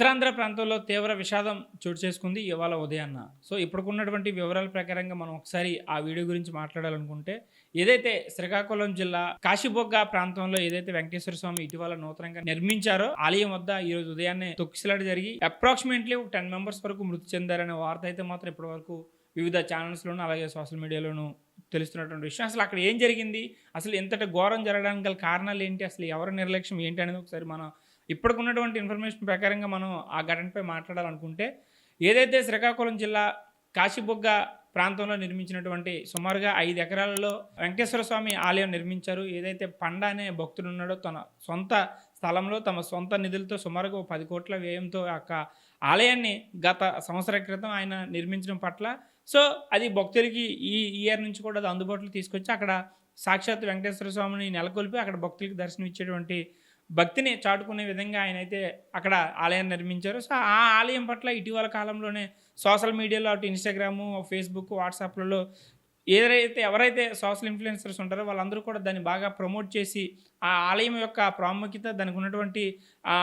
ఉత్తరాంధ్ర ప్రాంతంలో తీవ్ర విషాదం చోటు చేసుకుంది ఇవాళ ఉదయాన్న. సో ఇప్పుడుకున్నటువంటి వివరాల ప్రకారంగా మనం ఒకసారి ఆ వీడియో గురించి మాట్లాడాలనుకుంటే ఏదైతే శ్రీకాకుళం జిల్లా కాశీబొగ్గ ప్రాంతంలో ఏదైతే వెంకటేశ్వర స్వామి ఇటీవల నూతనంగా నిర్మించారో ఆలయం వద్ద ఈ రోజు ఉదయాన్నే తొక్కిసలాట జరిగి అప్రాక్సిమేట్లీ ఒక టెన్ మెంబర్స్ వరకు మృతి చెందారనే వార్త అయితే మాత్రం ఇప్పటి వరకు వివిధ ఛానల్స్లోనూ అలాగే సోషల్ మీడియాలోనూ తెలుస్తున్నటువంటి విషయం. అసలు అక్కడ ఏం జరిగింది? అసలు ఎంతటి ఘోరం జరగడానికి గల కారణాలు ఏంటి? అసలు ఎవరి నిర్లక్ష్యం ఏంటి అనేది ఒకసారి మనం ఇప్పటికున్నటువంటి ఇన్ఫర్మేషన్ ప్రకారంగా మనం ఆ ఘటనపై మాట్లాడాలనుకుంటే ఏదైతే శ్రీకాకుళం జిల్లా కాశీబొగ్గ ప్రాంతంలో నిర్మించినటువంటి సుమారుగా ఐదు ఎకరాలలో వెంకటేశ్వర స్వామి ఆలయం నిర్మించారు. ఏదైతే పండ అనే భక్తుడు ఉన్నాడో తన సొంత స్థలంలో తమ సొంత నిధులతో సుమారుగా పది కోట్ల వ్యయంతో యొక్క ఆలయాన్ని గత సంవత్సర క్రితం ఆయన నిర్మించడం పట్ల. సో అది భక్తులకి ఈ ఇయర్ నుంచి కూడా అది అందుబాటులో తీసుకొచ్చి అక్కడ సాక్షాత్ వెంకటేశ్వర స్వామిని నెలకొల్పి అక్కడ భక్తులకి దర్శనం ఇచ్చేటువంటి భక్తిని చాటుకునే విధంగా ఆయన అయితే అక్కడ ఆలయం నిర్మించారు. సో ఆ ఆలయం పట్ల ఇటీవల కాలంలోనే సోషల్ మీడియాలో అటు ఇన్స్టాగ్రాము ఫేస్బుక్ వాట్సాప్లలో ఏదైతే ఎవరైతే సోషల్ ఇన్ఫ్లుయెన్సర్స్ ఉంటారో వాళ్ళందరూ కూడా దాన్ని బాగా ప్రమోట్ చేసి ఆ ఆలయం యొక్క ప్రాముఖ్యత దానికి ఉన్నటువంటి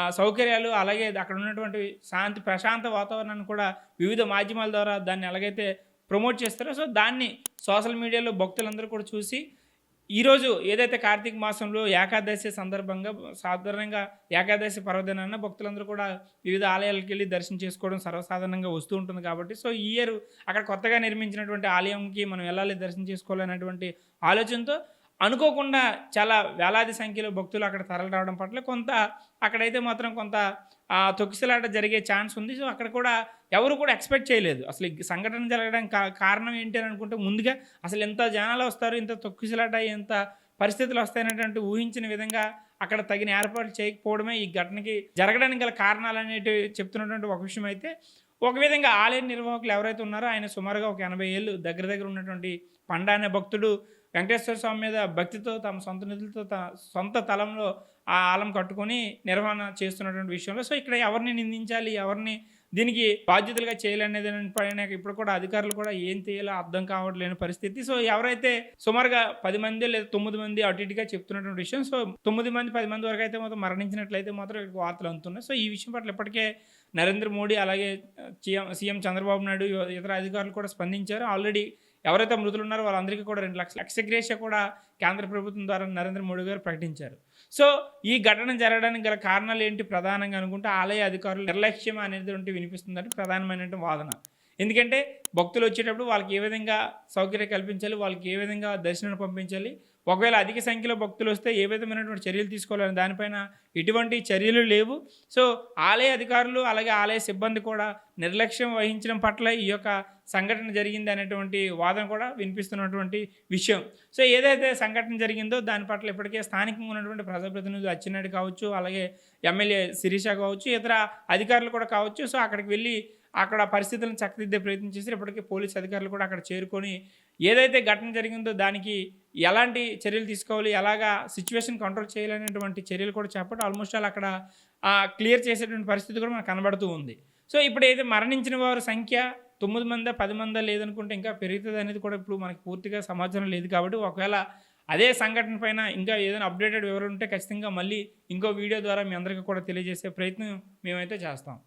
సౌకర్యాలు అలాగే అక్కడ ఉన్నటువంటి శాంతి ప్రశాంత వాతావరణాన్ని కూడా వివిధ మాధ్యమాల ద్వారా దాన్ని ఎలాగైతే ప్రమోట్ చేస్తారో సో దాన్ని సోషల్ మీడియాలో భక్తులందరూ కూడా చూసి ఈరోజు ఏదైతే కార్తీక మాసంలో ఏకాదశి సందర్భంగా సాధారణంగా ఏకాదశి పర్వదినాన భక్తులందరూ కూడా వివిధ ఆలయాలకు వెళ్ళి దర్శనం చేసుకోవడం సర్వసాధారణంగా వస్తూ ఉంటుంది కాబట్టి సో ఈ ఇయర్ అక్కడ కొత్తగా నిర్మించినటువంటి ఆలయంకి మనం వెళ్ళాలి దర్శనం చేసుకోవాలనేటువంటి ఆలోచనతో అనుకోకుండా చాలా వేలాది సంఖ్యలో భక్తులు అక్కడ తరలి రావడం పట్ల కొంత అక్కడైతే మాత్రం కొంత ఆ, తొక్కిసలాట జరిగే ఛాన్స్ ఉంది. సో అక్కడ కూడా ఎవరు కూడా ఎక్స్పెక్ట్ చేయలేదు. అసలు ఈ సంఘటన జరగడానికి కా- కారణం ఏంటి అని అనుకుంటే ముందుగా అసలు ఎంత జనాలు వస్తారు ఇంత తొక్కిసలాట ఎంత పరిస్థితులు వస్తాయనేటువంటి ఊహించిన విధంగా అక్కడ తగిన ఏర్పాట్లు చేయకపోవడమే ఈ ఘటనకి జరగడానికి గల కారణాలు అనేటివి చెప్తున్నటువంటి ఒక విషయం అయితే ఒక విధంగా ఆలయ నిర్వాహకులు ఎవరైతే ఉన్నారో ఆయన సుమారుగా ఒక ఎనభై ఏళ్ళు దగ్గర దగ్గర ఉన్నటువంటి పండా అనే భక్తుడు వెంకటేశ్వర స్వామి మీద భక్తితో తమ సొంత నిధులతో తన సొంత తలంలో ఆ ఆలం కట్టుకొని నిర్వహణ చేస్తున్నటువంటి విషయంలో. సో ఇక్కడ ఎవరిని నిందించాలి ఎవరిని దీనికి బాధ్యతలుగా చేయాలనేది పైన ఇప్పుడు కూడా అధికారులు కూడా ఏం చేయాలో అర్థం కావట్లేని పరిస్థితి. సో ఎవరైతే సుమారుగా పది మంది లేదా తొమ్మిది మంది అటు ఇటుగా చెప్తున్నటువంటి విషయం. సో తొమ్మిది మంది పది మంది వరకు అయితే మాత్రం మరణించినట్లయితే మాత్రం ఇక్కడ వార్తలు అందుతున్నాయి. సో ఈ విషయం పట్ల ఇప్పటికే నరేంద్ర మోడీ అలాగే సీఎం సీఎం చంద్రబాబు నాయుడు ఇతర అధికారులు కూడా స్పందించారు. ఆల్రెడీ ఎవరైతే మృతులు ఉన్నారో వాళ్ళందరికీ కూడా రెండు లక్షలు. ఎక్స్గ్రేషియా కూడా కేంద్ర ప్రభుత్వం ద్వారా నరేంద్ర మోడీ గారు ప్రకటించారు. సో ఈ ఘటన జరగడానికి గల కారణాలు ఏంటి ప్రధానంగా అనుకుంటే ఆలయ అధికారులు నిర్లక్ష్యం అనేది వినిపిస్తుందంటే ప్రధానమైనటువంటి వాదన. ఎందుకంటే భక్తులు వచ్చేటప్పుడు వాళ్ళకి ఏ విధంగా సౌకర్యం కల్పించాలి వాళ్ళకి ఏ విధంగా దర్శనం పంపించాలి ఒకవేళ అధిక సంఖ్యలో భక్తులు వస్తే ఏ విధమైనటువంటి చర్యలు తీసుకోవాలని దానిపైన ఎటువంటి చర్యలు లేవు. సో ఆలయ అధికారులు అలాగే ఆలయ సిబ్బంది కూడా నిర్లక్ష్యం వహించడం పట్ల ఈ యొక్క సంఘటన జరిగింది అనేటువంటి వాదన కూడా వినిపిస్తున్నటువంటి విషయం. సో ఏదైతే సంఘటన జరిగిందో దాని పట్ల ఇప్పటికే స్థానికంగా ఉన్నటువంటి ప్రజాప్రతినిధులు అచ్చెన్నాయుడు కావచ్చు అలాగే ఎమ్మెల్యే శిరీష కావచ్చు ఇతర అధికారులు కూడా కావచ్చు. సో అక్కడికి వెళ్ళి అక్కడ పరిస్థితులను చక్కదిద్దే ప్రయత్నం చేసి ఇప్పటికే పోలీస్ అధికారులు కూడా అక్కడ చేరుకొని ఏదైతే ఘటన జరిగిందో దానికి ఎలాంటి చర్యలు తీసుకోవాలి ఎలాగా సిచ్యువేషన్ కంట్రోల్ చేయాలనేటువంటి చర్యలు కూడా చెప్పడం ఆల్మోస్ట్ ఆల్ అక్కడ క్లియర్ చేసేటువంటి పరిస్థితి కూడా మనకు కనబడుతూ ఉంది. సో ఇప్పుడు అయితే మరణించిన వారి సంఖ్య తొమ్మిది మందా పది మందా లేదనుకుంటే ఇంకా పెరుగుతుంది అనేది కూడా ఇప్పుడు మనకి పూర్తిగా సమాచారం లేదు కాబట్టి ఒకవేళ అదే సంఘటన పైన ఇంకా ఏదైనా అప్డేటెడ్ వివరం ఉంటే ఖచ్చితంగా మళ్ళీ ఇంకో వీడియో ద్వారా మీ అందరికీ కూడా తెలియజేసే ప్రయత్నం మేమైతే చేస్తాం.